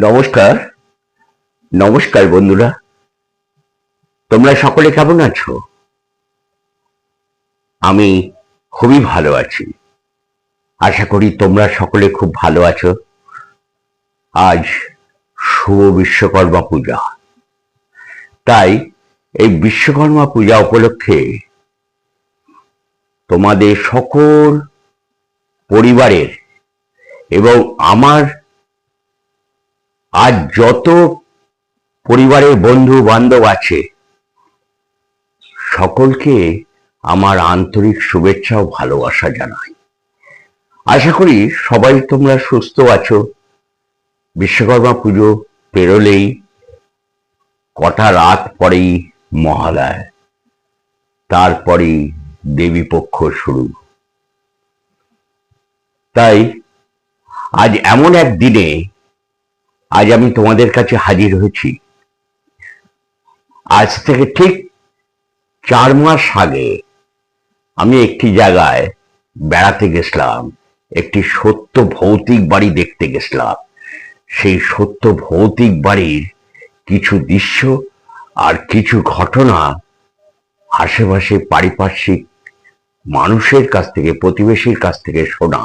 নমস্কার। নমস্কার বন্ধুরা। তোমরা সকলে কেমন আছো? আমি খুবই ভালো আছি। আশা করি তোমরা সকলে খুব ভালো আছো। আজ শুভ বিশ্বকর্মা পূজা। তাই এই বিশ্বকর্মা পূজা উপলক্ষে তোমাদের সকল পরিবারের এবং আমার আজ যত পরিবারের বন্ধু বান্ধব আছে, সকলকে আমার আন্তরিক শুভেচ্ছা ও ভালোবাসা জানাই। আশা করি সবাই তোমরা সুস্থ আছো। বিশ্বকর্মা পুজো পেরোলেই, কটা রাত পরেই মহালয়, তারপরেই দেবী পক্ষ শুরু। তাই আজ এমন এক দিনে আজ আমি তোমাদের কাছে হাজির হয়েছি। আজ থেকে ঠিক চার মাস আগে আমি একটি জায়গায় বেড়াতে গেছিলাম, একটি সত্য ভৌতিক বাড়ি দেখতে গেছিলাম। সেই সত্য ভৌতিক বাড়ির কিছু দৃশ্য আর কিছু ঘটনা আশেপাশে পারিপার্শ্বিক মানুষের কাছ থেকে, প্রতিবেশীর কাছ থেকে শোনা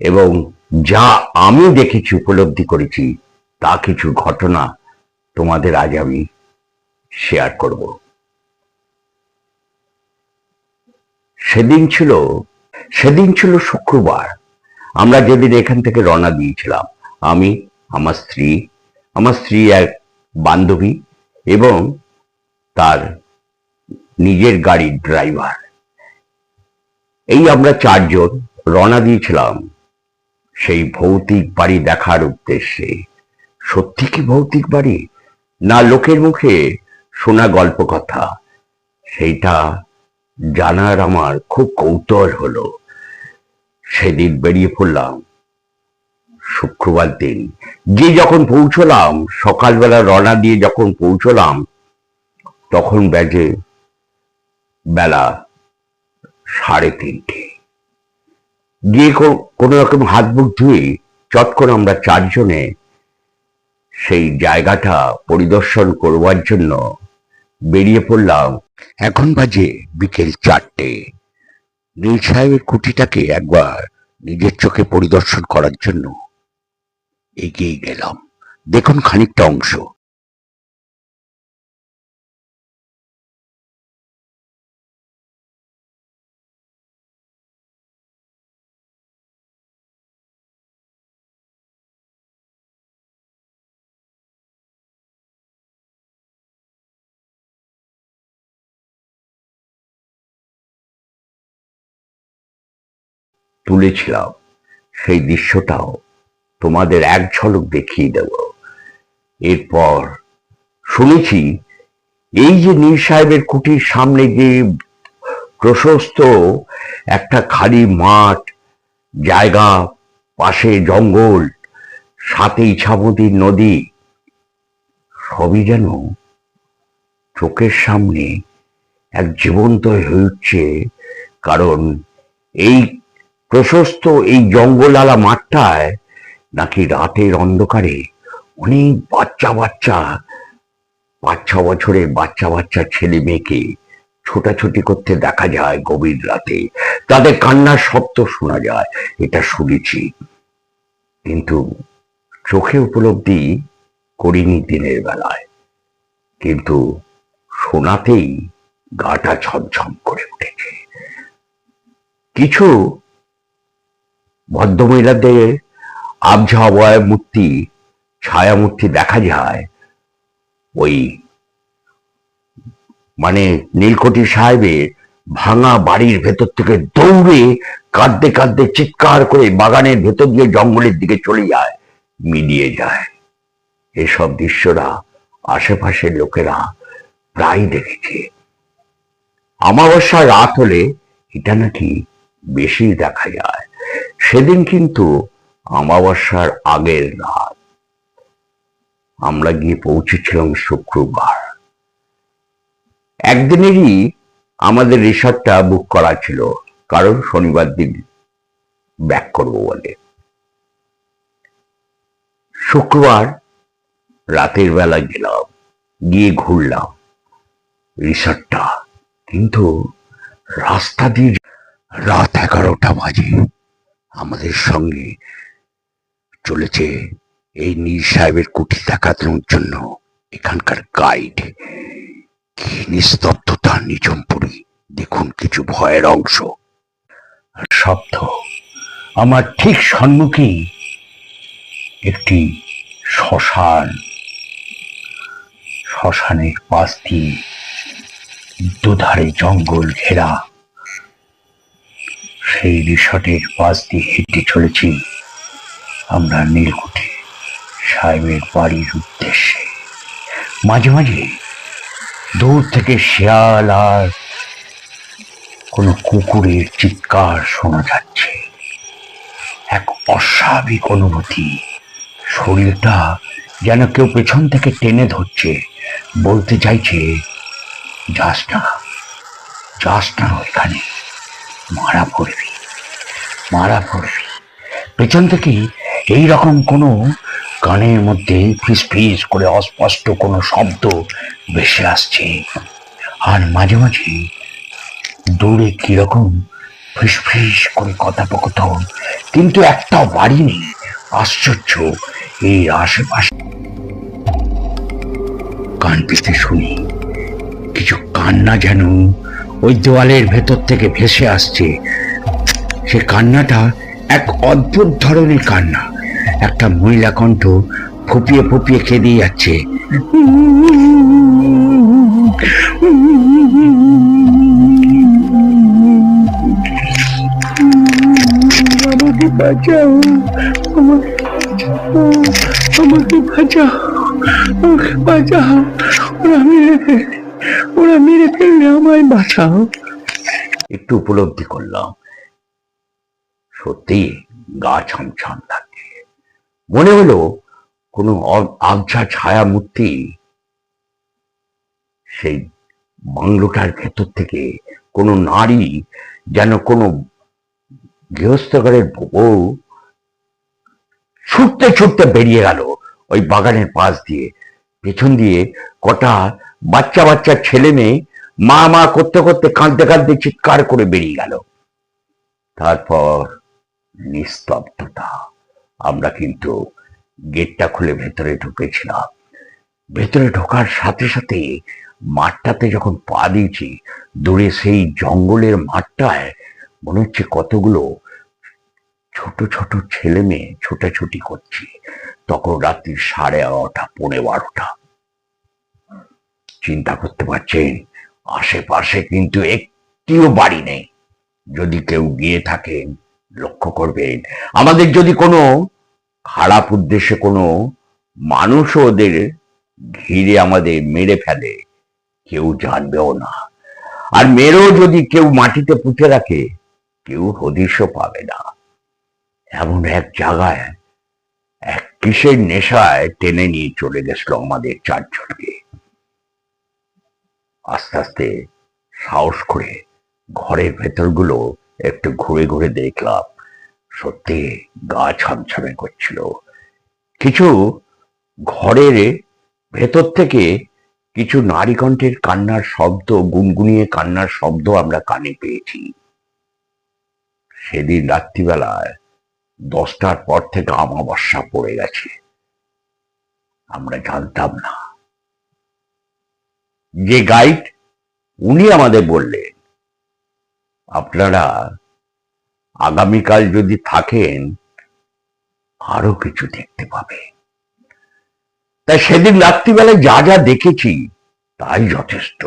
এবং যা আমি দেখেছি, উপলব্ধি করেছি, তা কিছু ঘটনা তোমাদের আজ আমি শেয়ার করব। সেদিন ছিল সেদিন ছিল শুক্রবার। আমরা যেদিন এখান থেকে রওনা দিয়েছিলাম, আমি, আমার স্ত্রী আমার স্ত্রী এক বান্ধবী এবং তার নিজের গাড়ির ড্রাইভার এই আমরা চারজন রওনা দিয়েছিলাম সেই ভৌতিক বাড়ি দেখার উদ্দেশ্যে। সত্যি কি ভৌতিক বাড়ি? না লোকের মুখে শোনা গল্প কথা। সেইটা জানার আমার খুব কৌতূহল হলো। সেদিন বেরিয়ে পড়লাম শুক্রবার দিন। গিয়ে যখন পৌঁছলাম, সকালবেলা রওনা দিয়ে যখন পৌঁছলাম, তখন বেজে বেলা সাড়ে তিনটে। গিয়ে কোনো রকম হাত মুখ ধুয়ে চট করে আমরা চারজনে সেই জায়গাটা পরিদর্শন করবার জন্য বেরিয়ে পড়লাম। এখন বাজে বিকেল চারটে। নীল সাহেবের কুটিটাকে একবার নিজের চোখে পরিদর্শন করার জন্য এগিয়ে গেলাম। দেখুন খানিকটা অংশ। তুলেছিলাম। সেই দৃশ্যটাও তোমাদের এক ঝলক দেখিয়ে দেব। এরপর শুনেছি এই যে নীল সাহেবের কুটির সামনে যে প্রশস্ত একটা খালি মাঠ, জায়গা, পাশে জঙ্গল সাথে ইছামতির নদী, সবই যেন চোখের সামনে এক জীবন্ত হয়ে উঠছে কারণ এই প্রশস্ত এই জঙ্গলালা মাঠটায় নাকি রাতের অন্ধকারে অনেক বাচ্চা বাচ্চা, পাঁচ ছ বছরের বাচ্চা বাচ্চা ছেলে মেয়েকে ছোটাছুটি করতে দেখা যায় গভীর রাতে। তাদের কান্নার শব্দ শোনা যায়, এটা শুনেছি। কিন্তু চোখে উপলব্ধি করিনি দিনের বেলায়। কিন্তু শোনাতেই গাটা ছমছম করে উঠেছে। কিছু ভদ্রমহিলাদের আবঝাওয়ায় মূর্তি ছায়া মূর্তি দেখা যায়। ওই মানে নীলকটি সাহেবের ভাঙা বাড়ির ভেতর থেকে দৌড়ে কাঁদতে কাঁদতে চিৎকার করে বাগানের ভেতর দিয়ে জঙ্গলের দিকে চলে যায়, মিলিয়ে যায়। এসব দৃশ্যরা আশেপাশের লোকেরা প্রায় দেখেছে। অমাবস্যা রাত হলে এটা নাকি বেশি দেখা যায়। সেদিন কিন্তু অমাবস্যার আগের রাত আমরা গিয়ে পৌঁছেছিলাম শুক্রবার। একদিনেরই আমাদের রিসর্টটা বুক করা ছিল, কারণ শনিবার দিন ব্যাক করব বলে। শুক্রবার রাতের বেলা গেলাম, গিয়ে ঘুরলাম। রিসর্টটা কিন্তু রাস্তা দিয়ে রাত এগারোটা বাজে। আমাদের সঙ্গে চলেছে এই নীল সাহেবের কুঠি দেখানোর জন্য এখানকার গাইড কি নিস্তব্ধতা নিজমপুরি দেখুন কিছু ভয়ের অংশ। শব্দ। আমার ঠিক সম্মুখেই একটি শ্মশান। শ্মশানের পাশ দিয়ে দুধারে জঙ্গল ঘেরা। সেই রিসর্টের পাশ দিয়ে হেঁটে চলেছি আমরা নীলকুঠি সাহেবের বাড়ির উদ্দেশ্যে। মাঝে মাঝে দূর থেকে শিয়াল আর কোনো কুকুরের চিৎকার শোনা যাচ্ছে। এক অস্বাভাবিক অনুভূতি। শরীরটা যেন কেউ পেছন থেকে টেনে ধরছে, বলতে চাইছে, যাস না যাস না ওইখানে। মারা পড়বি মারা পড়বি। পেছন থেকে এই রকম কোনো কানের মধ্যে ফিস ফিস করে অস্পষ্ট কোনো শব্দ ভেসে আসছে। আর মাঝে মাঝে দূরে কীরকম ফিস করে কথোপকথন, কিন্তু একটাও বাড়ি নেই। আশ্চর্য এই আশেপাশে। কান পিতে শুনি, কিছু কান্না যেন ওই দেওয়ালের ভেতর থেকে ভেসে আসছে। সে কান্নাটা এক অদ্ভুত ধরনের কান্না। একটা মহিলা কণ্ঠ ফুপিয়ে ফুপিয়ে কেঁদে যাচ্ছে। বাঁচাও, আমাকে বাঁচাও আমাকে বাঁচাও বাঁচাও ওরা মেরে ফেললে আমায় বাঁচাও। একটু উপলব্ধি করলাম। সত্যি গা ছমছম লাগছে। মনে হলো কোনো আবছা ছায়া মূর্তি সেই বাংলোটার ভেতর থেকে কোনো নারী যেন কোনো গৃহস্থ ঘরের বউ ছুটতে ছুটতে বেরিয়ে গেল ওই বাগানের পাশ দিয়ে। পেছন দিয়ে কটা বাচ্চা বাচ্চা ছেলে মেয়ে, মা মা করতে করতে কাঁদতে কাঁদতে চিৎকার করে বেরিয়ে গেল। তারপর নিস্তব্ধতা। আমরা কিন্তু গেটটা খুলে ভেতরে ঢুকেছিলাম। ভেতরে ঢোকার সাথে সাথে মাঠটাতে যখন পা দিয়েছি, দূরে সেই জঙ্গলের মাঠটায় মনে হচ্ছে কতগুলো ছোট ছোট ছেলে মেয়ে ছোটাছুটি করছে। তখন রাত্রি সাড়ে এগারোটা, পৌনে বারোটা। চিন্তা করতে পারছেন? আশেপাশে কিন্তু একটিও বাড়ি নেই। যদি কেউ গিয়ে থাকেন লক্ষ্য করবেন। আমাদের যদি কোনো খারাপ উদ্দেশ্যে কোনো মানুষও ওদের ঘিরে আমাদের মেরে ফেলে, কেউ জানবেও না। আর মেরেও যদি কেউ মাটিতে পুঁতে রাখে, কেউ হদিশও পাবে না। এমন এক জায়গায়, এক কিসের নেশায় টেনে নিয়ে চলে গেছিল আমাদের চারজনকে। আস্তে আস্তে সাহস করে ঘরের ভেতরগুলো একটু ঘুরে ঘুরে দেখলাম। সত্যি গা ছমছমে করছিল। কিছু ঘরের ভেতর থেকে কিছু নারী কণ্ঠের কান্নার শব্দ, গুনগুনিয়ে কান্নার শব্দ আমরা কানে পেয়েছি। সেদিন রাত্রিবেলায় দশটার পর থেকে আমাবস্যা পড়ে গেছে। আমরা জানতাম না যে গাইড, উনি আমাদের বললেন, আপনারা আগামীকাল যদি থাকেন, আরও কিছু দেখতে পাবে তাই সেদিন রাত্রিবেলায় যা যা দেখেছি, তাই যথেষ্ট।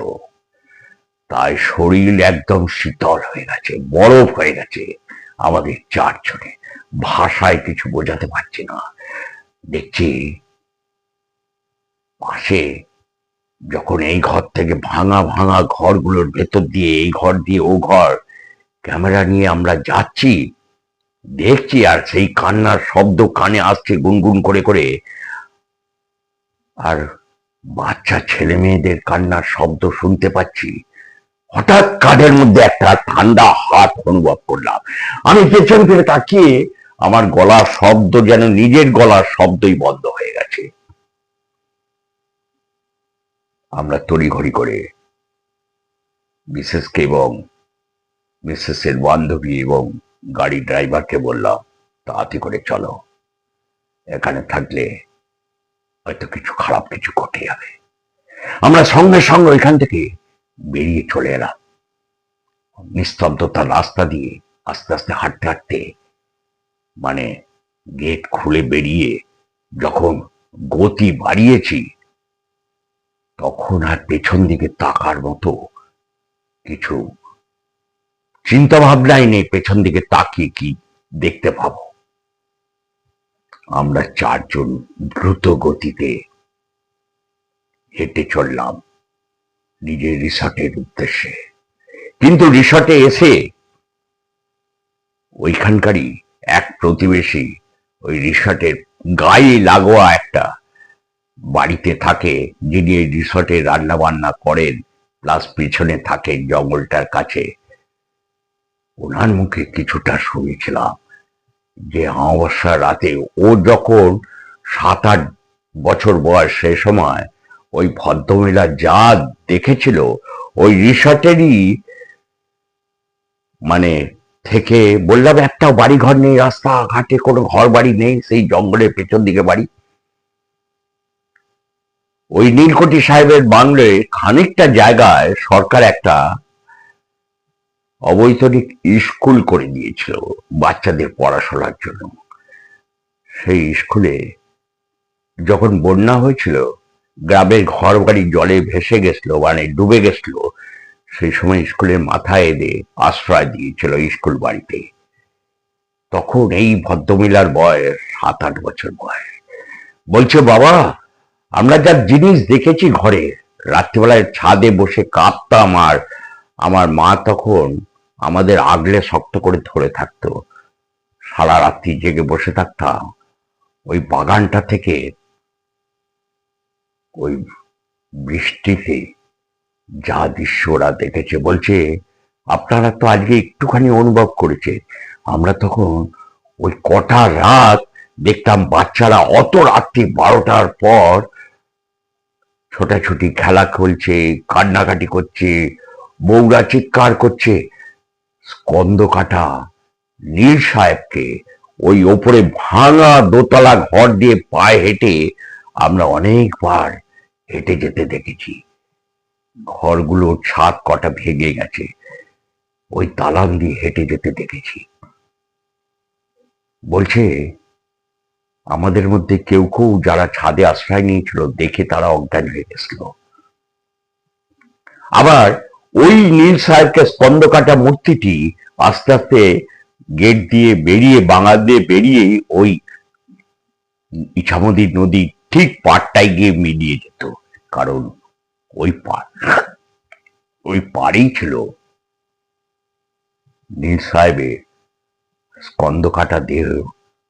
তাই শরীর একদম শীতল হয়ে গেছে, বরফ হয়ে গেছে আমাদের চারজনে। ভাষায় কিছু বোঝাতে পারছি না। দেখছি পাশে যখন এই ঘর থেকে ভাঙা ভাঙা ঘরগুলোর ভেতর দিয়ে, এই ঘর দিয়ে, ও ঘর, ক্যামেরা নিয়ে আমরা যাচ্ছি, দেখছি আর সেই কান্নার শব্দ কানে আসছে গুনগুন করে করে। আর বাচ্চা ছেলে মেয়েদের কান্নার শব্দ শুনতে পাচ্ছি। হঠাৎ কাঁধের মধ্যে একটা ঠান্ডা হাত অনুভব করলাম। আমি পেছন ফিরে তাকিয়ে আমার গলার শব্দ যেন নিজের গলার শব্দই বন্ধ হয়ে গেছে। আমরা তড়িঘড়ি করে। মিসেসকে এবং মিসেসের বান্ধবী এবং গাড়ি ড্রাইভারকে বললাম, তাড়াতাড়ি করে চলো। এখানে থাকলে হয়তো কিছু খারাপ কিছু ঘটে যাবে। আমরা সঙ্গে সঙ্গে ওইখান থেকে বেরিয়ে চলে এলাম। নিস্তব্ধতার রাস্তা দিয়ে আস্তে আস্তে হাঁটতে হাঁটতে মানে গেট খুলে বেরিয়ে যখন গতি বাড়িয়েছি তখন আর পেছন দিকে তাকার মতো কিছু চিন্তা ভাবনাই নেই, পেছন দিকে তাকিয়ে কি দেখতে পাবো। আমরা চারজন দ্রুত গতিতে হেঁটে চললাম নিজের রিসর্টের উদ্দেশ্যে। কিন্তু রিসর্টে এসে ওইখানকারই এক প্রতিবেশী ওই রিসর্টের গায়ে লাগোয়া একটা বাড়িতে থাকে, যিনি এই রিসর্টে রান্না বান্না করেন, প্লাস পিছনে থাকেন জঙ্গলটার কাছে। ওনার মুখে কিছুটা শুনেছিলাম যে অমাবস্যা রাতে ও যখন সাত আট বছর বয়স সে সময় ওই ভদ্রমহিলা যা দেখেছিল, ওই রিসর্টেরই মানে থেকে বললাম, একটাও বাড়ি ঘর নেই রাস্তা ঘাটে কোনো ঘর বাড়ি নেই, সেই জঙ্গলের পেছন দিকে বাড়ি। ওই নীলকটি সাহেবের বাংলে খানিকটা জায়গায় সরকার একটা অবৈতনিক স্কুল করে দিয়েছিল বাচ্চাদের পড়াশোনার জন্য। সেই স্কুলে যখন বন্যা হয়েছিল, গ্রামের ঘর বাড়ি জলে ভেসে গেছিল মানে ডুবে গেছিল, সেই সময় স্কুলের মাথায় এনে আশ্রয় দিয়েছিল স্কুল বাড়িতে। তখন এই ভদ্রমিলার বয়স সাত আট বছর বয়স। বলছে, বাবা আমরা যা জিনিস দেখেছি ঘরে, রাত্রিবেলায় ছাদে বসে কাঁপতাম আর আমার মা তখন আমাদের আগলে শক্ত করে ধরে থাকতো। সারা রাত্রি জেগে বসে থাকতাম। ওই বাগানটা থেকে, ওই বৃষ্টিতে যা দৃশ্য ওরা দেখেছে বলছে, আপনারা তো আজকে একটুখানি অনুভব করেছে। আমরা তখন ওই কটা রাত দেখতাম বাচ্চারা অত রাত্রি বারোটার পর ছোটাছুটি খেলা খেলছে, কান্নাকাটি করছে, বউরা চিৎকার করছে। স্কন্দ কাটা নীল সাহেবকে ওই ওপরে ভাঙা দোতলা ঘর দিয়ে পায়ে হেঁটে আমরা অনেকবার হেঁটে যেতে দেখেছি। ঘরগুলোর ছাদ কটা ভেঙে গেছে। ওই তালান দিয়ে হেঁটে যেতে দেখেছি। বলছে আমাদের মধ্যে কেউ কেউ যারা ছাদে আশ্রয় নিয়েছিল দেখে তারা অজ্ঞান হয়ে গেছিল। আবার ওই নীল সাহেবকে স্পন্দ কাটা মূর্তিটি আস্তে আস্তে গেট দিয়ে বেরিয়ে বাঙাল দিয়ে বেরিয়ে ওই ইছামতি নদী ঠিক পাড়টায় গিয়ে মিলিয়ে যেত। কারণ ওই পাড়, ওই পাড়েই ছিল নীল সাহেবের স্কন্দ কাটা দেহ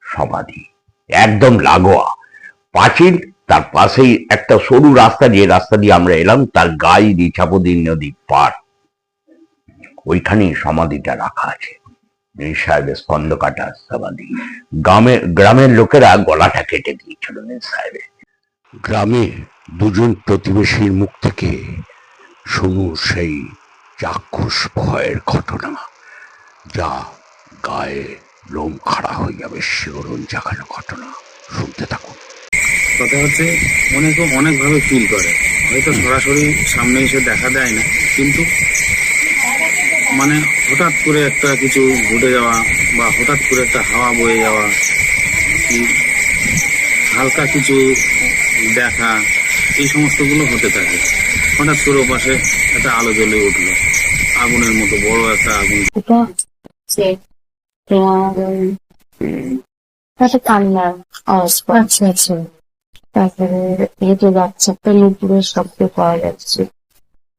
সমাধি। একদম লাগোয়া। পাঁচিল তার পাশেই একটা সরু রাস্তা, যে রাস্তা দিয়ে আমরা এলাম, তার গায়ে নিছাপদি নদী পার। ওইখানেই সমাধিটা রাখা আছে। নীল সাহেবের স্কন্দ কাটা সমাধি। গ্রামে, গ্রামের লোকেরা গলাটা কেটে দিয়েছিল নীল সাহেবের গ্রামে দুজন প্রতিবেশীর মুখ থেকে শুনু সেই চাক্ষুষ ভয়ের ঘটনা, যা গায়ে লোম খাড়া হয়ে যাবে শিহরণ জাগানো ঘটনা। শুনতে থাকুন। কথা হচ্ছে অনেকে অনেকভাবে ফিল করে। হয়তো সরাসরি সামনে এসে দেখা দেয় না কিন্তু মানে হঠাৎ করে একটা কিছু ঘটে যাওয়া বা হঠাৎ করে একটা হাওয়া বয়ে যাওয়া হালকা কিছু দেখা এই সমস্তগুলো হতে থাকে। হঠাৎ করে ওপাশে একটা আলো জ্বলে উঠল। আগুনের মতো বড় একটা আগুন। একটা কান্নার আওয়াজ পাচ্ছি আছে তারপরে হেঁটে যাচ্ছে একটা নুপুরের শব্দ পাওয়া যাচ্ছে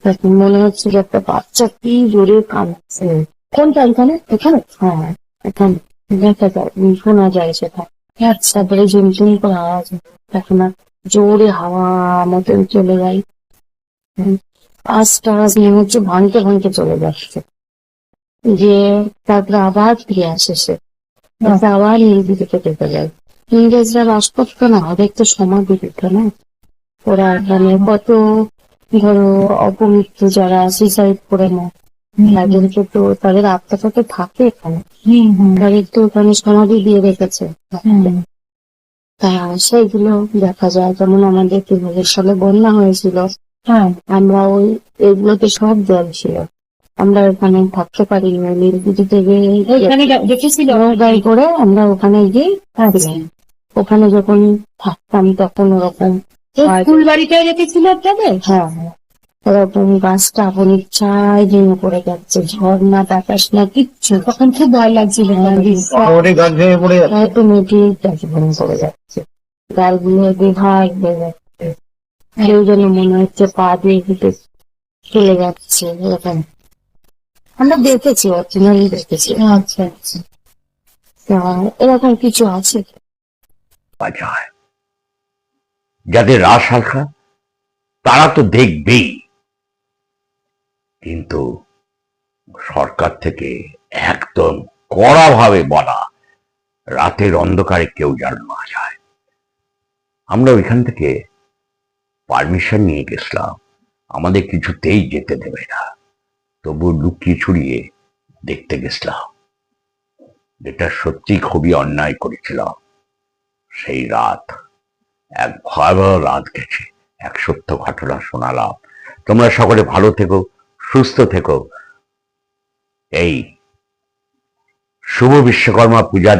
তারপর মনে হচ্ছে যে একটা বাচ্চা কি জোরে কাঁদছে কোনটা এখানে এখানে হ্যাঁ এখানে দেখা যায় শোনা যায় সেটা তারপরে ঝুমঝুম করে আওয়াজ আর জোরে হাওয়া মতন চলে যায় আস্তে আস্তে মনে হচ্ছে ভাঙতে ভাঙতে চলে যাচ্ছে যে তারপরে আবার ফিরে আসে সে। আবার নির্বিধিতে কেটে যায়। ইংরেজরা বাস করতো না ওদের তো সমাধি দিত না। ওরা মানে কত ধরো অপমৃত্যু যারা সুইসাইড করে না তাদেরকে তো তাদের আত্মাটা তো থাকে এখানে। তাদের তো ওখানে সমাধি দিয়ে রেখেছে। তা সেইগুলো দেখা যায়। যেমন আমাদের তিন সালে বন্যা হয়েছিল হ্যাঁ। আমরা ওই এগুলোতে সব জল ছিল। আমরা ওখানে থাকতে পারি থেকে নৌকায় করে আমরা ওখানে গিয়ে থাকলাম। ওখানে যখন থাকতাম তখন ওরকম ফুল বাড়িটায় রেখেছিল আপনাদের? হ্যাঁ হ্যাঁ। ওরকম গাছটা আপন ইচ্ছায় ভেঙে পড়ে যাচ্ছে ঝর্ণা বাতাস না কিচ্ছু। তখন খুব ভয় লাগছিল অটোমেটিক গাছ ভেঙে পড়ে যাচ্ছে। বিভাগ হয়ে যাচ্ছে। কেউ যেন মনে হচ্ছে পা দিয়ে হেঁটে চলে যাচ্ছে এরকম। আমরা দেখেছি অরিজিনালি দেখেছি। আচ্ছা আচ্ছা। এরকম কিছু আছে? যাদের রাস হালকা তারা তো দেখবেই। কিন্তু সরকার থেকে একদম কড়াভাবে বলা রাতের অন্ধকারে কেউ যেন না যায়। আমরা ওইখান থেকে পারমিশন নিয়ে গেছিলাম। আমাদের কিছুতেই যেতে দেবে না। তবু লুকিয়ে ছুড়িয়ে দেখতে গেছিলাম। যেটা সত্যি খুবই অন্যায় করেছিলাম। সেই রাত, এক ভয়াবহ রাত গেছে, এক সত্য ঘটনা শোনালাম। তোমরা সকলে ভালো থেকো, সুস্থ থেকো। এই শুভ বিশ্বকর্মা পূজা